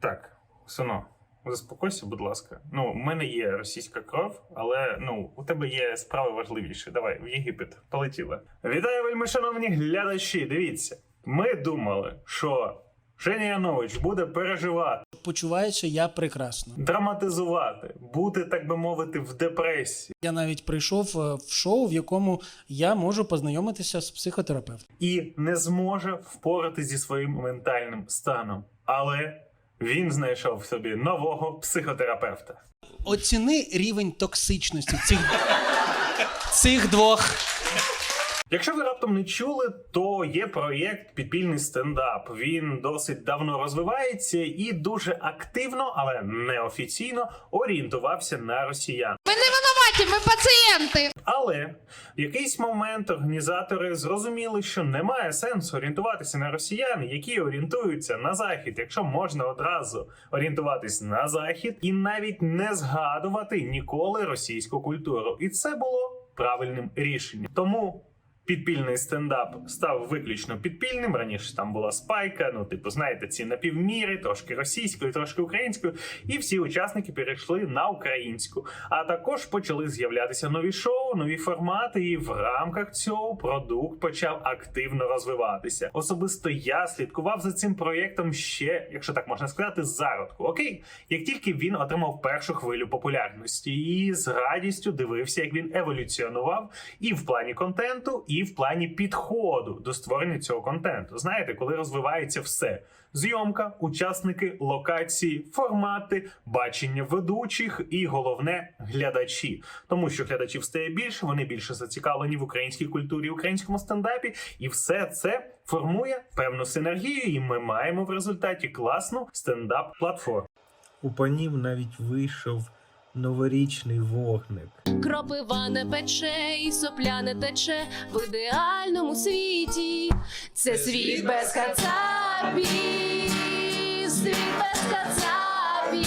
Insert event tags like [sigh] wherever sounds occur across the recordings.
так, сино, заспокойся, будь ласка. Ну, в мене є російська кров, але ну, у тебе є справи важливіші. Давай, в Єгипет, полетіли. Вітаю, вельми шановні глядачі. Дивіться, ми думали, що Женя Янович буде переживати, Почуваюся я прекрасно. драматизувати, бути, так би мовити, в депресії. Я навіть прийшов е, в шоу, в якому я можу познайомитися з психотерапевтом. і не зможе впоратися зі своїм ментальним станом. Але він знайшов в собі нового психотерапевта. Оціни рівень токсичності цих, цих двох. Якщо ви раптом не чули, то є проєкт Підпільний стендап. Він досить давно розвивається і дуже активно, але неофіційно орієнтувався на росіян. Ми ми пацієнти. Але в якийсь момент організатори зрозуміли, що немає сенсу орієнтуватися на росіян, які орієнтуються на захід, якщо можна одразу орієнтуватись на захід і навіть не згадувати ніколи російську культуру. І це було правильним рішенням. Тому. Підпільний стендап став виключно підпільним. Раніше там була спайка. Ну, типу, знаєте, ці напівміри, трошки російською, трошки українською. І всі учасники перейшли на українську. А також почали з'являтися нові шоу, нові формати. І в рамках цього продукт почав активно розвиватися. Особисто я слідкував за цим проєктом ще, якщо так можна сказати, з зародку. Окей, як тільки він отримав першу хвилю популярності, і з радістю дивився, як він еволюціонував і в плані контенту, і в плані підходу до створення цього контенту. Знаєте, коли розвивається все: зйомка, учасники, локації, формати, бачення ведучих і головне глядачі. Тому що глядачів стає більше, вони більше зацікавлені в українській культурі, українському стендапі, і все це формує певну синергію. І ми маємо в результаті класну стендап-платформу. У панів навіть вийшов новорічний вогник. Кропива не пече і сопля не тече в ідеальному світі. Це світ без кацапів, світ без кацапів,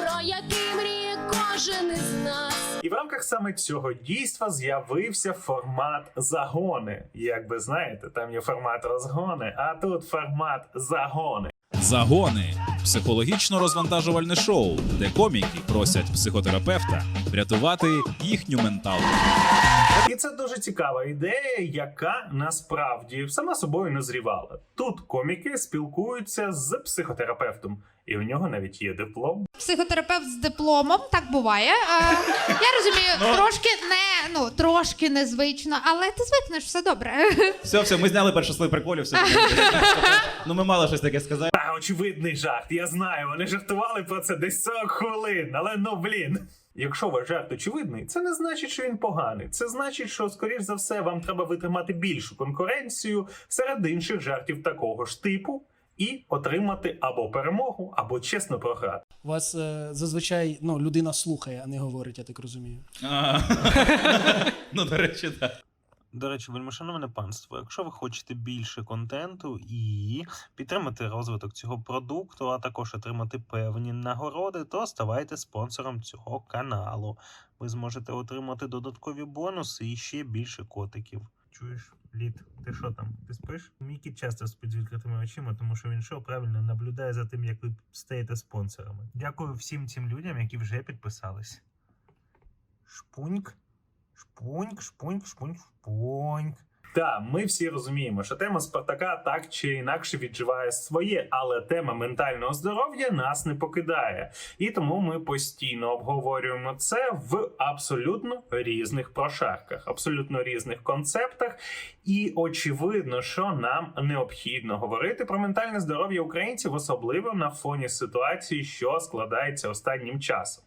про який мріє кожен із нас. І в рамках саме цього дійства з'явився формат загони. Як би знаєте, там є формат розгони, а тут формат загони. Загони психологічно розвантажувальне шоу, де коміки просять психотерапевта врятувати їхню менталку. І це дуже цікава ідея, яка насправді сама собою назрівала. Тут коміки спілкуються з психотерапевтом, і у нього навіть є диплом. Психотерапевт з дипломом, так буває. А, я розумію, трошки не ну трошки незвично, але ти звикнеш, все добре. Все, все, ми зняли перший слой приколів. Все. ну ми мали щось таке сказати. Та очевидний жарт. Я знаю, вони жартували про це десь 40 хвилин, але ну блін. Якщо ваш жарт очевидний, це не значить, що він поганий. Це значить, що, скоріш за все, вам треба витримати більшу конкуренцію серед інших жартів такого ж типу і отримати або перемогу, або чесно програти. Вас е, зазвичай ну, людина слухає, а не говорить, я так розумію. [laughs] Ну, до речі, так. До речі, вельмишановне панство, якщо ви хочете більше контенту і підтримати розвиток цього продукту, а також отримати певні нагороди, то ставайте спонсором цього каналу. Ви зможете отримати додаткові бонуси і ще більше котиків. Чуєш, Лід, ти що там? Ти спиш? Мій кіт часто спить з відкритими очима, тому що він що правильно наблюдає за тим, як ви стаєте спонсорами. Дякую всім цим людям, які вже підписались. Шпуньк. Шпуньк, шпуньк, шпуньк, шпуньк. Та ми всі розуміємо, що тема Спартака так чи інакше відживає своє, але тема ментального здоров'я нас не покидає. І тому ми постійно обговорюємо це в абсолютно різних прошарках, абсолютно різних концептах. І очевидно, що нам необхідно говорити про ментальне здоров'я українців, особливо на фоні ситуації, що складається останнім часом.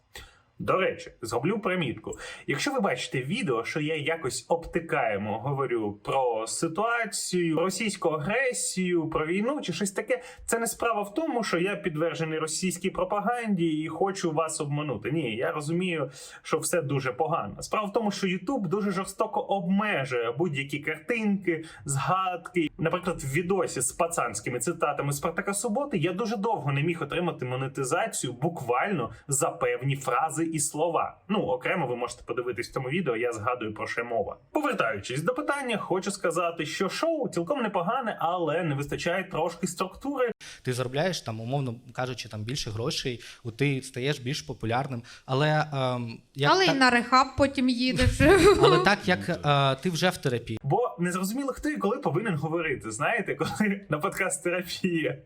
До речі, зроблю примітку. Якщо ви бачите відео, що я якось обтикаємо, говорю про ситуацію, російську агресію, про війну чи щось таке, це не справа в тому, що я підтверджений російській пропаганді і хочу вас обманути. Ні, я розумію, що все дуже погано. Справа в тому, що Ютуб дуже жорстоко обмежує будь-які картинки, згадки. Наприклад, в відосі з пацанськими цитатами Спартака Суботи я дуже довго не міг отримати монетизацію буквально за певні фрази образи і слова. Ну окремо ви можете подивитись в цьому відео. Я згадую про що мова. Повертаючись до питання, хочу сказати, що шоу цілком непогане, але не вистачає трошки структури. Ти заробляєш там, умовно кажучи, там більше грошей, у ти стаєш більш популярним. Але ем, як Але й так, на рехаб потім їдеш. [laughs] але так як е, ти вже в терапії. Бо не зрозуміло, хто і коли повинен говорити. Знаєте, коли на подкаст терапія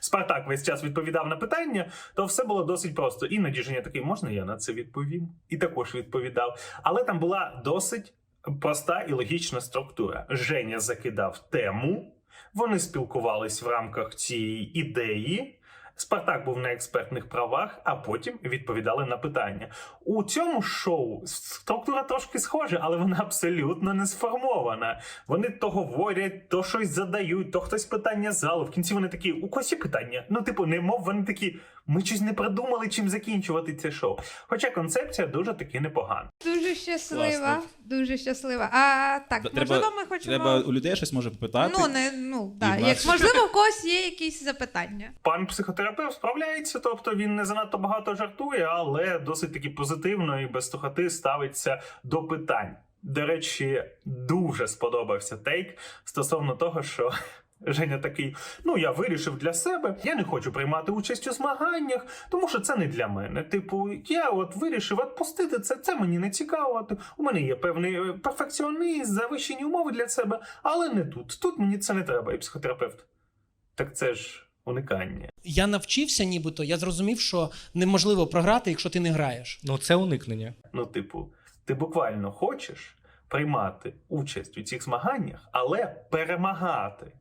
Спартак весь час відповідав на питання, то все було досить просто. Іноді Женя такий, можна я на це відповім? І також відповідав. Але там була досить проста і логічна структура. Женя закидав тему, вони спілкувались в рамках цієї ідеї. Спартак був на експертних правах, а потім відповідали на питання. У цьому шоу структура трошки схожа, але вона абсолютно не сформована. Вони то говорять, то щось задають, то хтось питання залу. В кінці вони такі, у косі питання. Ну, типу, не мов вони такі, ми щось не придумали, чим закінчувати це шоу. Хоча концепція дуже таки непогана. Дуже щаслива. Класно. Дуже щаслива. А так, Треба- можливо, ми хочемо. Треба у людей щось може питати. Ну, не, ну, да. Як, можливо, в когось є якісь запитання. Пан психотерапевт справляється, тобто він не занадто багато жартує, але досить таки позитивно і без тухоти ставиться до питань. До речі, дуже сподобався тейк стосовно того, що. Женя такий, ну я вирішив для себе, я не хочу приймати участь у змаганнях, тому що це не для мене. Типу, я от вирішив відпустити це, це мені не цікаво. У мене є певний е, перфекціонізм, завищені умови для себе, але не тут. Тут мені це не треба, і психотерапевт. Так це ж уникання. Я навчився, нібито, я зрозумів, що неможливо програти, якщо ти не граєш. Ну це уникнення. Ну, типу, ти буквально хочеш приймати участь у цих змаганнях, але перемагати.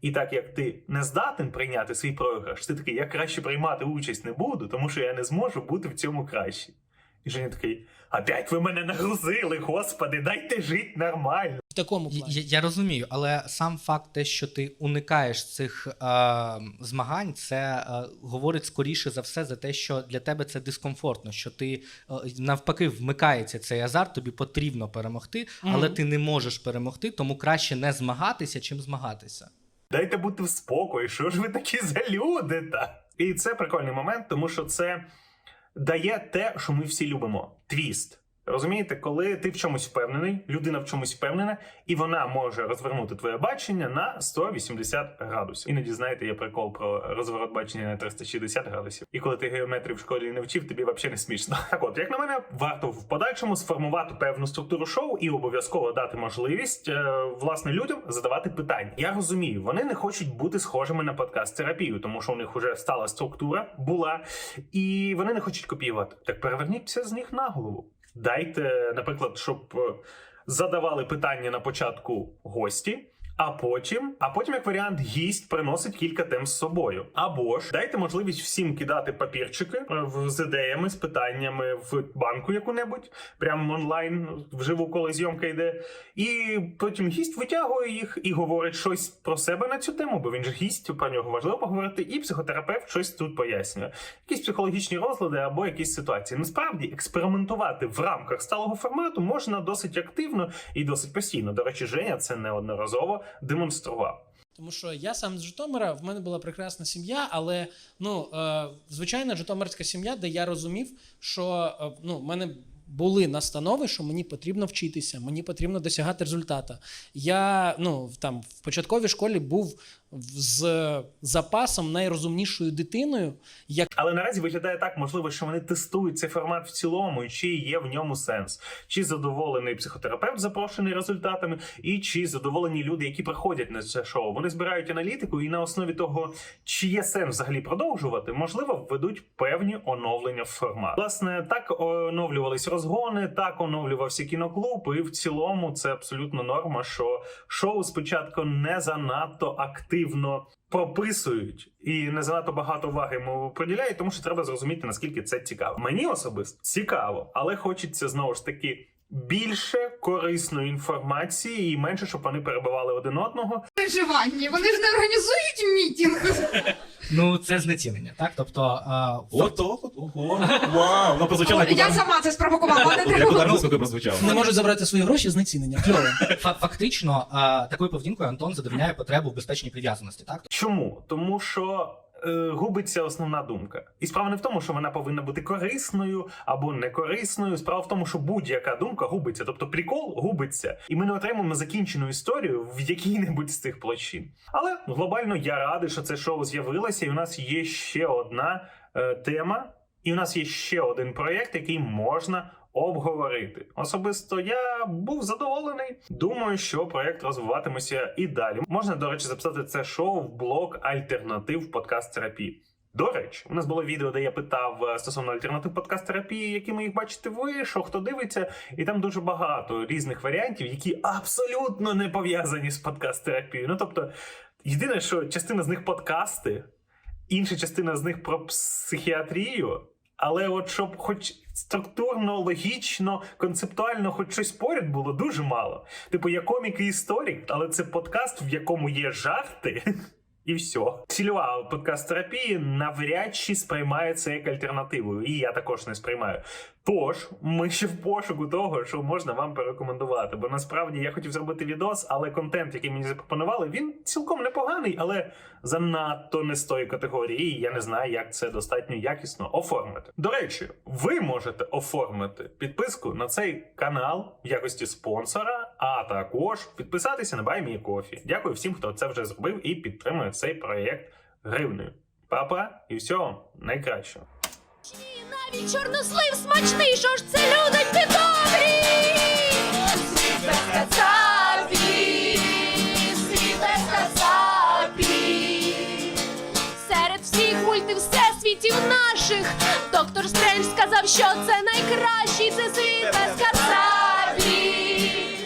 І так як ти не здатен прийняти свій програш, ти такий, я краще приймати участь не буду, тому що я не зможу бути в цьому кращий. І Женя такий, опять ви мене нагрузили, господи, дайте жити нормально. В такому Я, плані. я- я розумію, але сам факт, те, що ти уникаєш цих е, змагань, це е, говорить скоріше за все за те, що для тебе це дискомфортно, що ти е, навпаки вмикається цей азарт, тобі потрібно перемогти, але ти не можеш перемогти, тому краще не змагатися, чим змагатися. Дайте бути в спокої, що ж ви такі за люди та? І це прикольний момент, тому що це дає те, що ми всі любимо. Твіст. Розумієте, коли ти в чомусь впевнений, людина в чомусь впевнена, і вона може розвернути твоє бачення на 180 градусів. Іноді, знаєте, є прикол про розворот бачення на 360 градусів. І коли ти геометрію в школі не вчив, тобі взагалі не смішно. [laughs] Так от, як на мене, варто в подальшому сформувати певну структуру шоу і обов'язково дати можливість е, власне людям задавати питання. Я розумію, вони не хочуть бути схожими на подкаст терапію, тому що у них вже стала структура, була, і вони не хочуть копіювати. Так переверніться з них на голову. Дайте, наприклад, щоб е, задавали питання на початку гості. А потім, а потім, як варіант, гість приносить кілька тем з собою. Або ж дайте можливість всім кидати папірчики е, з ідеями, з питаннями в банку яку-небудь, прямо онлайн, вживу, коли зйомка йде. І потім гість витягує їх і говорить щось про себе на цю тему, бо він же гість, про нього важливо поговорити, і психотерапевт щось тут пояснює. Якісь психологічні розлади або якісь ситуації. Насправді експериментувати в рамках сталого формату можна досить активно і досить постійно. До речі, Женя це неодноразово демонстрував. Тому що я сам з Житомира, в мене була прекрасна сім'я, але ну, е, звичайна житомирська сім'я, де я розумів, що е, ну, в мене були настанови, що мені потрібно вчитися, мені потрібно досягати результату. Я ну, там, в початковій школі був з запасом найрозумнішою дитиною, як Але наразі виглядає так, можливо, що вони тестують цей формат в цілому, і чи є в ньому сенс, чи задоволений психотерапевт, запрошений результатами, і чи задоволені люди, які приходять на це шоу. Вони збирають аналітику, і на основі того, чи є сенс взагалі продовжувати, можливо, введуть певні оновлення в формат. Власне, так оновлювались розгони, так оновлювався кіноклуб, і в цілому це абсолютно норма, що шоу спочатку не занадто активно прописують і не занадто багато уваги йому приділяють, тому що треба зрозуміти наскільки це цікаво. Мені особисто цікаво, але хочеться знову ж таки. Більше корисної інформації і менше, щоб вони перебивали один одного. Переживання. Вони ж не організують мітінг. Ну це знецінення, так? Тобто а, Ото, ого, вау, воно прозвучало як Я удар. сама це спровокувала, [laughs] не Як треба. удар не можуть забрати свої гроші знецінення. Кльово. фа- фактично такою поведінкою Антон задовільняє потребу в безпечній прив'язаності, так? Чому? Тому що е, губиться основна думка. І справа не в тому, що вона повинна бути корисною або не корисною. Справа в тому, що будь-яка думка губиться, тобто прикол губиться, і ми не отримаємо закінчену історію в якій-небудь з цих площин. Але глобально я радий, що це шоу з'явилося, і у нас є ще одна е, тема, і у нас є ще один проєкт, який можна обговорити. Особисто я був задоволений. Думаю, що проєкт розвиватиметься і далі. Можна, до речі, записати це шоу в блок альтернатив подкаст терапії. До речі, у нас було відео, де я питав е, стосовно альтернатив подкаст терапії, якими їх бачите ви, що хто дивиться, і там дуже багато різних варіантів, які абсолютно не пов'язані з подкаст терапією. Ну тобто, єдине, що частина з них подкасти, інша частина з них про психіатрію. Але от щоб хоч структурно, логічно, концептуально, хоч щось поряд було дуже мало. Типу, я комік і історик, але це подкаст, в якому є жарти. І все. Цільова подкаст терапії навряд чи сприймається як альтернативою, і я також не сприймаю. Тож, ми ще в пошуку того, що можна вам порекомендувати. Бо насправді я хотів зробити відос, але контент, який мені запропонували, він цілком непоганий, але занадто не з тої категорії. І я не знаю, як це достатньо якісно оформити. До речі, ви можете оформити підписку на цей канал в якості спонсора, а також підписатися на BuyMeCoffee. Дякую всім, хто це вже зробив і підтримує цей проєкт гривнею. Папа, і всього найкращого. Навіть чорнослив смачний, що ж це люди добрі. Світ без кацапі, світ. Серед всіх мультів всесвітів наших доктор Стрендж сказав, що це найкращий, це світ без